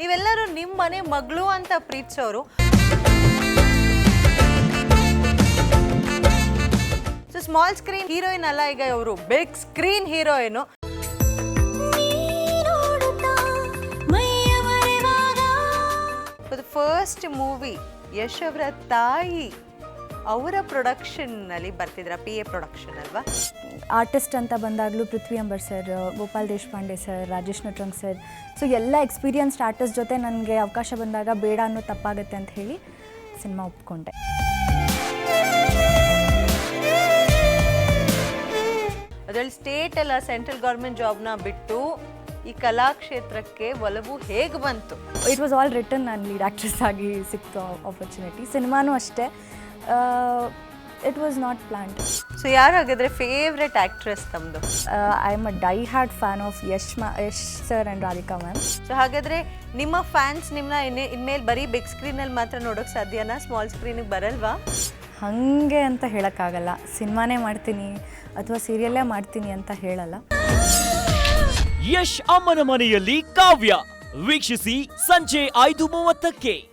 ನೀವೆಲ್ಲರೂ ನಿಮ್ಮ ಮನೆ ಮಗಳು ಅಂತ ಪ್ರೀತಿಸೋರು. ಸೊ ಸ್ಮಾಲ್ ಸ್ಕ್ರೀನ್ ಹೀರೋಯಿನ್ ಅಲ್ಲ, ಈಗ ಇವರು big screen heroine first movie Yash ಅವರ ತಾಯಿ ಅವರ ಪ್ರೊಡಕ್ಷನ್ನಲ್ಲಿ ಬರ್ತಿದ್ರ ಪಿ ಎ ಪ್ರೊಡಕ್ಷನ್ ಅಲ್ವಾ? ಆರ್ಟಿಸ್ಟ್ ಅಂತ ಬಂದಾಗಲೂ Prithvi Ambar sir Gopal Deshpande sir Rajesh Natranga sir. So ಎಲ್ಲ ಎಕ್ಸ್ಪೀರಿಯನ್ಸ್ಡ್ ಆರ್ಟಿಸ್ಟ್ ಜೊತೆ ನನಗೆ ಅವಕಾಶ ಬಂದಾಗ ಬೇಡ ಅನ್ನೋ ತಪ್ಪಾಗುತ್ತೆ ಅಂತ ಹೇಳಿ ಸಿನಿಮಾ ಒಪ್ಕೊಂಡೆ. ಅದರಲ್ಲಿ ಸ್ಟೇಟ್ ಅಲ್ಲ ಸೆಂಟ್ರಲ್ ಗೌರ್ಮೆಂಟ್ ಜಾಬ್ನ ಬಿಟ್ಟು ಈ ಕಲಾಕ್ಷೇತ್ರಕ್ಕೆ ಒಲವು ಹೇಗೆ ಬಂತು? ಇಟ್ ವಾಸ್ ಆಲ್ ರಿಟರ್ನ್ ನಾನು ಲೀಡ್ ಆ್ಯಕ್ಟ್ರೆಸ್ ಆಗಿ ಸಿಕ್ತು ಆಪರ್ಚುನಿಟಿ ಸಿನಿಮಾನೂ ಅಷ್ಟೇ. It was not planned so ಯಾರು ಹಾಗಿದ್ರೆ ಫೇವ್ರೆಟ್ ಆ್ಯಕ್ಟ್ರೆಸ್ ತಮ್ಮದು I am a die hard fan of Yash ಮಾ Yash sir and Radhika ma'am so ಹಾಗಾದರೆ ನಿಮ್ಮ ಫ್ಯಾನ್ಸ್ ನಿಮ್ಮನ್ನ ಇನ್ನೇ ಇನ್ಮೇಲೆ ಬರೀ ಬಿಗ್ ಸ್ಕ್ರೀನಲ್ಲಿ ಮಾತ್ರ ನೋಡೋಕೆ ಸಾಧ್ಯನಾ? ಸ್ಮಾಲ್ ಸ್ಕ್ರೀನಿಗೆ ಬರಲ್ವಾ? ಹಾಗೆ ಅಂತ ಹೇಳೋಕ್ಕಾಗಲ್ಲ. ಸಿನಿಮಾನೇ ಮಾಡ್ತೀನಿ ಅಥವಾ ಸೀರಿಯಲ್ಲೇ ಮಾಡ್ತೀನಿ ಅಂತ ಹೇಳಲ್ಲ. ಯಶ್ ಅಮ್ಮನ ಮನೆಯಲ್ಲಿ ಕಾವ್ಯ. ವೀಕ್ಷಿಸಿ ಸಂಜೆ ಐದು ಮೂವತ್ತಕ್ಕೆ.